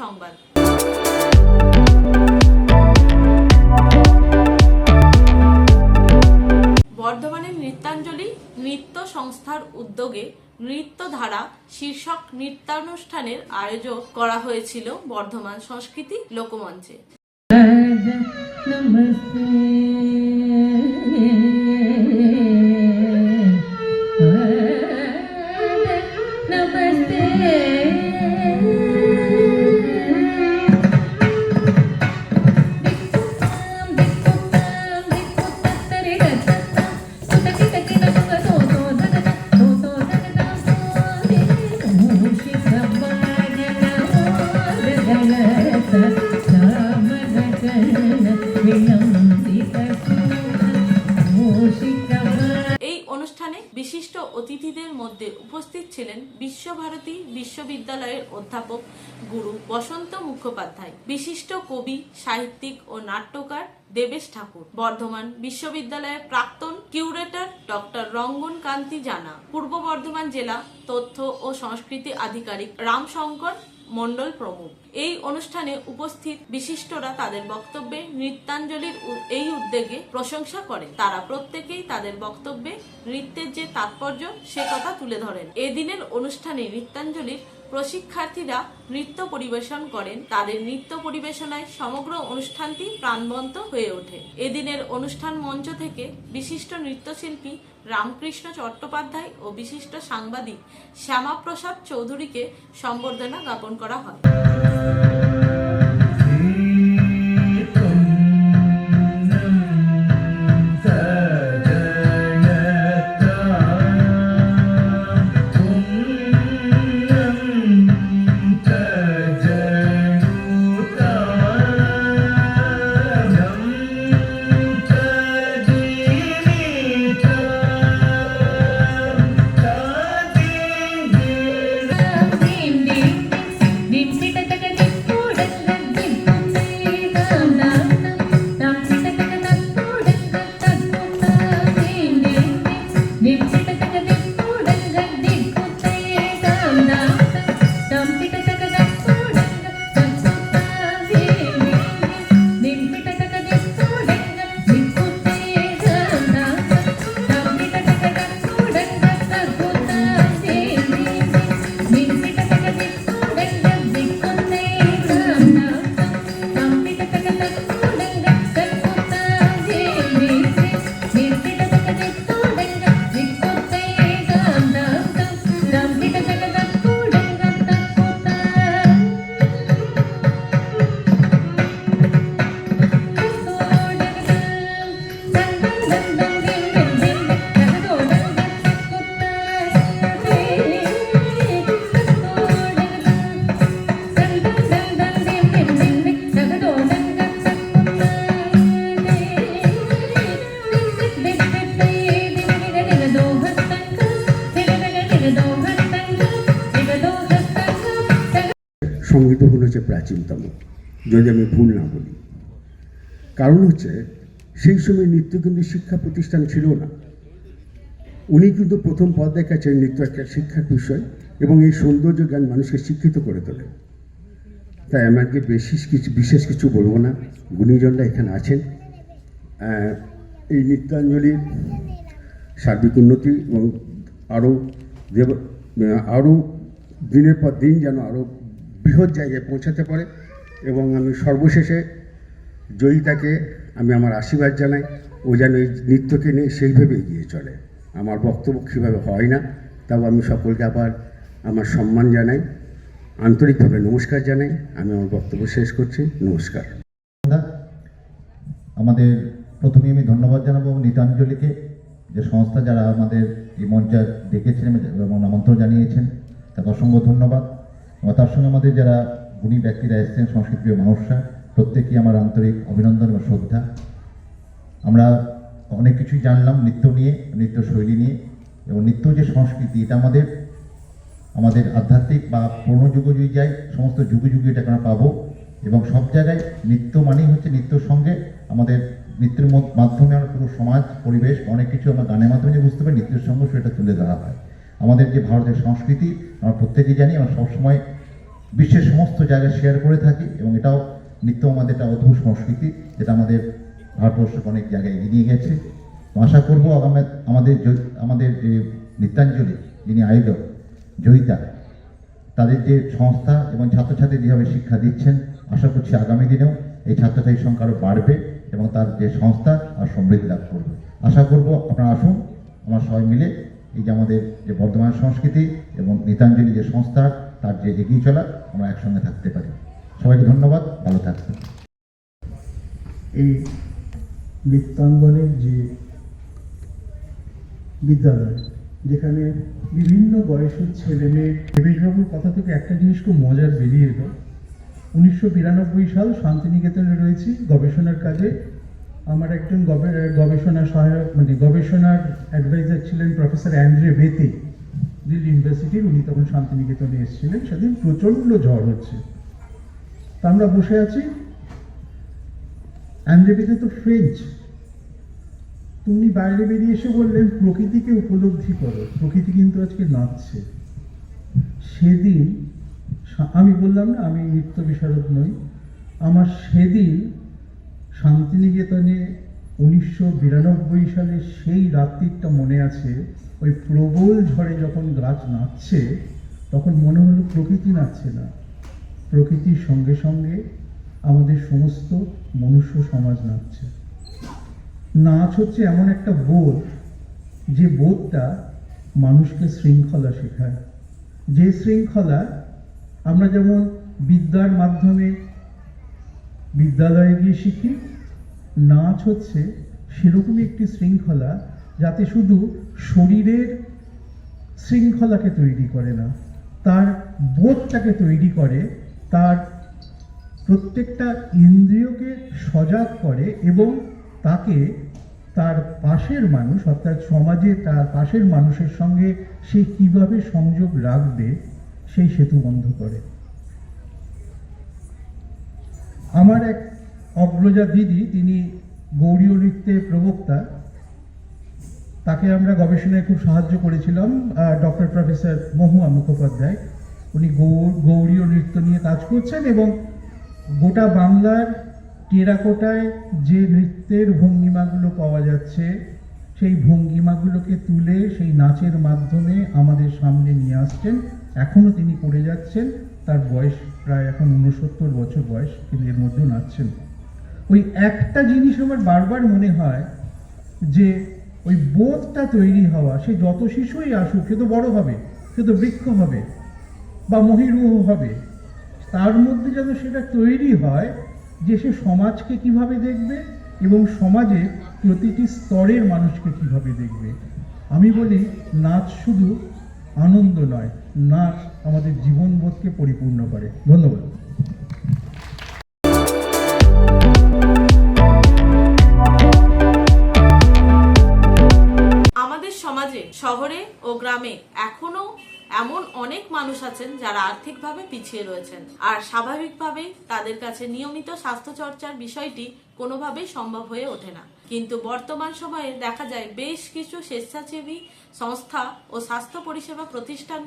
সংবাদ। বর্ধমানের নৃত্যাঞ্জলি নৃত্য সংস্থার উদ্যোগে নৃত্যধারা শীর্ষক নৃত্যানুষ্ঠানের আয়োজন করা হয়েছিল বর্ধমান সংস্কৃতি লোকমঞ্চে। নমস্তে। উপস্থিত ছিলেন বিশ্বভারতী বিশ্ববিদ্যালয়ের অধ্যাপক গুরু বসন্ত মুখোপাধ্যায়, বিশিষ্ট কবি, সাহিত্যিক ও নাট্যকার দেবেশ ঠাকুর, বর্ধমান বিশ্ববিদ্যালয়ের প্রাক্তন কিউরেটর ডক্টর রঙ্গন কান্তি জানা, পূর্ব বর্ধমান জেলা তথ্য ও সংস্কৃতি আধিকারিক রামশঙ্কর মণ্ডল প্রমুখ। এই অনুষ্ঠানে উপস্থিত বিশিষ্টরা তাদের বক্তব্যে নৃত্যাঞ্জলির এই উদ্যোগে প্রশংসা করেন। তারা প্রত্যেকেই তাদের বক্তব্যে নৃত্যের যে তাৎপর্য, সে কথা তুলে ধরেন। এদিনের অনুষ্ঠানে নৃত্যাঞ্জলির প্রশিক্ষার্থীরা নৃত্য পরিবেশন করেন। তাদের নৃত্য পরিবেশনায় সমগ্র অনুষ্ঠানটি প্রাণবন্ত হয়ে ওঠে। এদিনের অনুষ্ঠান মঞ্চ থেকে বিশিষ্ট নৃত্যশিল্পী রামকৃষ্ণ চট্টোপাধ্যায় ও বিশিষ্ট সাংবাদিক শ্যামাপ্রসাদ চৌধুরীকে সম্বর্ধনা জ্ঞাপন করা হয়। সংগীত হল হচ্ছে প্রাচীনতম যদি আমি ভুল না বলি। কারণ হচ্ছে সেই সময় নৃত্য কিন্তু শিক্ষা প্রতিষ্ঠান ছিল না। উনি কিন্তু প্রথম পদ দেখাচ্ছেন নৃত্য একটা শিক্ষার বিষয় এবং এই সৌন্দর্য জ্ঞান মানুষকে শিক্ষিত করে তোলে। তাই আমাকে বিশেষ কিছু বিশেষ কিছু বলব না। গুণীজনরা এখানে আছেন। এই নৃত্যাঞ্জলির সার্বিক উন্নতি এবং আরও দেব আরও দিনের পর দিন যেন আরও বৃহৎ জায়গায় পৌঁছাতে পারে এবং আমি সর্বশেষে জয়িতাকে আমি আমার আশীর্বাদ জানাই। ও যেন এই নৃত্যকে নিয়ে সেইভাবে এগিয়ে চলে। আমার বক্তব্য কীভাবে হয় না, তাও আমি সকলকে আবার আমার সম্মান জানাই, আন্তরিকভাবে নমস্কার জানাই। আমি আমার বক্তব্য শেষ করছি। নমস্কার। আমাদের প্রথমে আমি ধন্যবাদ জানাব নিতাঞ্জলিকে, যে সংস্থা যারা আমাদের এই মঞ্চে ডেকেছেন এবং আমন্ত্রণ জানিয়েছেন, তাকে অসংখ্য ধন্যবাদ। এবং তার সঙ্গে আমাদের যারা গুণী ব্যক্তিরা এসেছেন, সংস্কৃতিপ্রিয় মানুষরা প্রত্যেকেই আমার আন্তরিক অভিনন্দন এবং শ্রদ্ধা। আমরা অনেক কিছুই জানলাম নৃত্য নিয়ে নৃত্য শৈলী নিয়ে এবং নৃত্য যে সংস্কৃতি, এটা আমাদের আমাদের আধ্যাত্মিক বা পুরনো যুগে যদি যাই, সমস্ত যুগে যুগে এটা আমরা পাবো এবং সব জায়গায় নৃত্য মানেই হচ্ছে নৃত্যর সঙ্গে আমাদের নৃত্যের মধ্য- মাধ্যমে আমরা পুরো সমাজ, পরিবেশ, অনেক কিছু আমরা গানের মাধ্যমে যে বুঝতে পারি, নৃত্যের সঙ্গে সেটা তুলে ধরা হয়। আমাদের যে ভারতের সংস্কৃতি, আমরা প্রত্যেকেই জানি, আমরা সবসময় বিশ্বের সমস্ত জায়গায় শেয়ার করে থাকি এবং এটাও নিত্য আমাদের একটা অদ্ভুত সংস্কৃতি যেটা আমাদের ভারতবর্ষকে অনেক জায়গায় এগিয়ে নিয়ে গেছে। আশা করব আগামী আমাদের আমাদের যে নৃত্যাঞ্জলি, যিনি আয়োজক, জয়িতা, তাদের যে সংস্থা এবং ছাত্রছাত্রী যেভাবে শিক্ষা দিচ্ছেন, আশা করছি আগামী দিনেও এই ছাত্রছাত্রীর সংখ্যা আরও বাড়বে এবং তার যে সংস্থা আর সমৃদ্ধি লাভ করবে। আশা করব আপনারা আসুন, আমরা সবাই মিলে এই যে আমাদের যে বর্ধমান সংস্কৃতি এবং নৃতাঞ্জলি যে সংস্থা, তার যে এগিয়ে চলা, আমরা একসঙ্গে থাকতে পারি। সবাইকে ধন্যবাদ, ভালো থাকবেন। এই নৃত্যাঙ্গনের যে বিদ্যালয়, যেখানে বিভিন্ন বয়সের ছেলে মেয়ে, দেবেশবাবুর কথা থেকে একটা জিনিস খুব মজার বেরিয়ে এলো। উনিশশো বিরানব্বই সাল শান্তিনিকেতনে রয়েছি, গবেষণার কাজে। আমার একজন গবে- গবেষণা সহায়ক মানে গবেষণার অ্যাডভাইজার ছিলেন প্রফেসর অ্যান্ড্রে বেতে। দিল্লি ইউনিভার্সিটির উনি তখন শান্তিনিকেতনে এসেছিলেন, সেদিন প্রচণ্ড ঝড় হচ্ছে। তা আমরা বসে আছি। অ্যান্ড্রেপিতে তো ফ্রেঞ্চ তুমি বাইরে বেরিয়ে এসে বললেন, প্রকৃতিকে উপলব্ধি করো। প্রকৃতি কিন্তু আজকে নাচছে। সেদিন আমি বললাম না, আমি নৃত্য বিশারদ নই। আমার সেদিন শান্তিনিকেতনে উনিশশো বিরানব্বই সালে সেই রাত্রিটা মনে আছে, ওই প্রবল ঝড়ে যখন গাছ নাচছে, তখন মনে হলো প্রকৃতি নাচছে না। প্রকৃতির সঙ্গে সঙ্গে আমাদের সমস্ত মনুষ্য সমাজ নাচছে। নাচ হচ্ছে এমন একটা বোধ যে বোধটা মানুষকে শৃঙ্খলা শেখায়। যে শৃঙ্খলা আমরা যেমন বিদ্যার মাধ্যমে বিদ্যালয়ে গিয়ে শিখি, নাচ হচ্ছে সেরকমই একটি শৃঙ্খলা যাতে শুধু শরীরের শৃঙ্খলাকে তৈরি করে না, তার বোধটাকে তৈরি করে তার প্রত্যেকটা ইন্দ্রিয়কে সজাগ করে এবং তাকে তার পাশের মানুষ, অর্থাৎ সমাজে তার পাশের মানুষের সঙ্গে সে কীভাবে সংযোগ রাখবে, সেই সেতু বন্ধ করে। আমার এক অগ্রজা দিদি, তিনি গৌরীয় নৃত্যের প্রবক্তা, তাকে আমরা গবেষণায় খুব সাহায্য করেছিলাম ডক্টর প্রফেসর মহুয়া মুখোপাধ্যায়। উনি গৌ- গৌড়ীয় নৃত্য নিয়ে কাজ করছেন এবং গোটা বাংলার টেরাকোটায় যে নৃত্যের ভঙ্গিমাগুলো পাওয়া যাচ্ছে, সেই ভঙ্গিমাগুলোকে তুলে সেই নাচের মাধ্যমে আমাদের সামনে নিয়ে আসছেন। এখনও তিনি করে যাচ্ছেন। তার বয়স প্রায় এখন ঊনসত্তর বছর বয়স, কিন্তু এর মধ্যেও নাচছেন। ওই একটা জিনিস আমার বারবার মনে হয় যে ওই বোধটা তৈরি হওয়া, সে যত শিশুই আসুক, সে তো বড় হবে, সে তো বৃক্ষ হবে। বা মহিরুহ হবে। তার মধ্যে যেন সেটা তৈরি হয় যে সে সমাজকে কীভাবে দেখবে এবং সমাজে প্রতিটি স্তরের মানুষকে কীভাবে দেখবে। আমি বলি, নাচ শুধু আনন্দ নয়, নাচ আমাদের জীবনবোধকে পরিপূর্ণ করে। ধন্যবাদ। আমাদের সমাজে, শহরে ও গ্রামে এখনও এমন অনেক মানুষ আছেন যারা আর্থিকভাবে পিছিয়ে রয়েছেন। আর স্বাভাবিকভাবেই তাদের কাছে নিয়মিত স্বাস্থ্য চর্চার বিষয়টি কোনোভাবেই সম্ভব হয়ে ওঠে না। কিন্তু বর্তমান সময়ে দেখা যায় বেশ কিছু স্বেচ্ছাসেবী সংস্থা ও স্বাস্থ্য পরিষেবা প্রতিষ্ঠান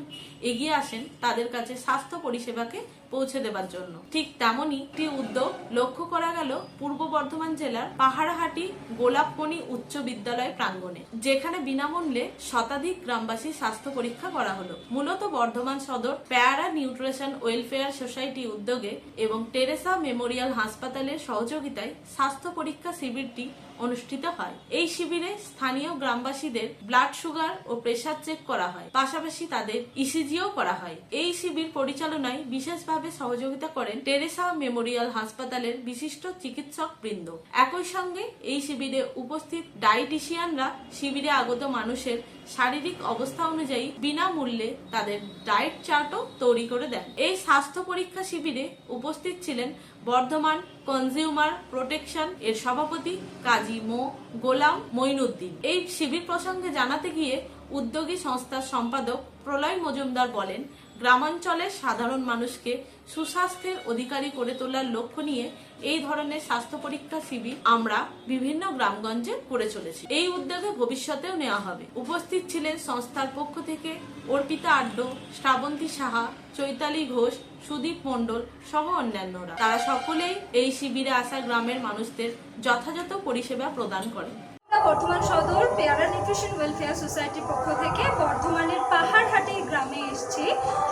এগিয়ে আসেন তাদের কাছে স্বাস্থ্য পরিষেবাকে পৌঁছে দেবার জন্য। ঠিক তেমনই একটি উদ্যোগ লক্ষ্য করা গেল পূর্ব বর্ধমান জেলার পাহাড়াহাটি গোলাপমণি উচ্চ বিদ্যালয় প্রাঙ্গণে, যেখানে বিনামূল্যে শতাধিক গ্রামবাসী স্বাস্থ্য পরীক্ষা করা হলো। মূলত বর্ধমান সদর প্যারা নিউট্রিশন ওয়েলফেয়ার সোসাইটি উদ্যোগে এবং টেরেসা মেমোরিয়াল হাসপাতালের সহযোগিতায় স্বাস্থ্য পরীক্ষা শিবিরটি অনুষ্ঠিত হয়। এই শিবিরে স্থানীয় গ্রামবাসীদের ব্লাড সুগার ও প্রেসার চেক করা হয়। পাশাপাশি তাদের ইসিজিও করা হয়। এই শিবির পরিচালনায় বিশেষভাবে সহযোগিতা করেন টেরেসা মেমোরিয়াল হাসপাতালের বিশিষ্ট চিকিৎসক বৃন্দ একই সঙ্গে এই শিবিরে উপস্থিত ডায়েটিশিয়ানরা শিবিরে আগত মানুষের শারীরিক অবস্থা অনুযায়ী বিনামূল্যে তাদের ডায়েট চার্টও তৈরি করে দেন। এই স্বাস্থ্য পরীক্ষা শিবিরে উপস্থিত ছিলেন বর্ধমান কনজিউমার প্রোটেকশন এর সভাপতি কাজী মো গোলাম মইনুদ্দিন এই শিবির প্রসঙ্গে জানাতে গিয়ে উদ্যোগী সংস্থার সম্পাদক প্রলয় মজুমদার বলেন গ্রামাঞ্চলের সাধারণ মানুষকে সুস্বাস্থ্যের অধিকারী করে তোলার লক্ষ্য নিয়ে এই ধরনের স্বাস্থ্য পরীক্ষা শিবির আমরা বিভিন্ন গ্রামগঞ্জে করে চলেছি। এই উদ্যোগে ভবিষ্যতেও নেওয়া হবে। উপস্থিত ছিলেন সংস্থার পক্ষ থেকে অর্পিতা আড্ড, শ্রাবন্তী সাহা, চৈতালি ঘোষ, সুদীপ মণ্ডল সহ অন্যান্যরা। তারা সকলেই এই শিবিরে আসা গ্রামের মানুষদের যথাযথ পরিষেবা প্রদান করেন। বর্ধমান সদর পেয়ারা নিউট্রিশন ওয়েলফেয়ার সোসাইটির পক্ষ থেকে বর্ধমানের পাহাড়হাটি গ্রামে এসছি।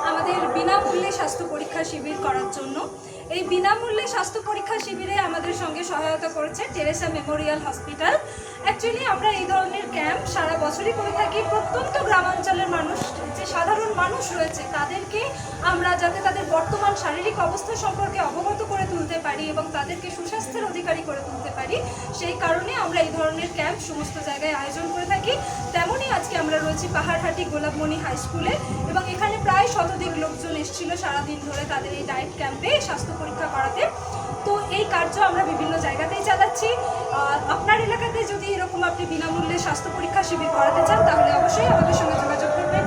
আমাদের বিনামূল্যে স্বাস্থ্য পরীক্ষা শিবির করার জন্য। এই বিনামূল্যে স্বাস্থ্য পরীক্ষা শিবিরে আমাদের সঙ্গে সহায়তা করেছে টেরেসা মেমোরিয়াল হসপিটাল। অ্যাকচুয়ালি আমরা এই ধরনের ক্যাম্প সারা বছরই করে থাকি। প্রত্যন্ত গ্রামাঞ্চলের মানুষ সাধারণ মানুষ রয়েছে, তাদেরকে আমরা যাতে তাদের বর্তমান শারীরিক অবস্থা সম্পর্কে অবগত করে তুলতে পারি এবং তাদেরকে সুস্বাস্থ্যের অধিকারী করে তুলতে পারি, সেই কারণে আমরা এই ধরনের ক্যাম্প সমস্ত জায়গায় আয়োজন করে থাকি। তেমনই আজকে আমরা রয়েছি পাহাড়হাটি গোলাপমণি হাই স্কুলে এবং এখানে প্রায় শতাধিক লোকজন এসেছিল সারাদিন ধরে তাদের এই ডায়েট ক্যাম্পে স্বাস্থ্য পরীক্ষা করাতে। তো এই কার্য আমরা বিভিন্ন জায়গাতেই চালাচ্ছি। আপনার এলাকাতে যদি এরকম আপনি বিনামূল্যে স্বাস্থ্য পরীক্ষা শিবির করাতে চান, তাহলে অবশ্যই আমাদের সঙ্গে যোগাযোগ করবেন।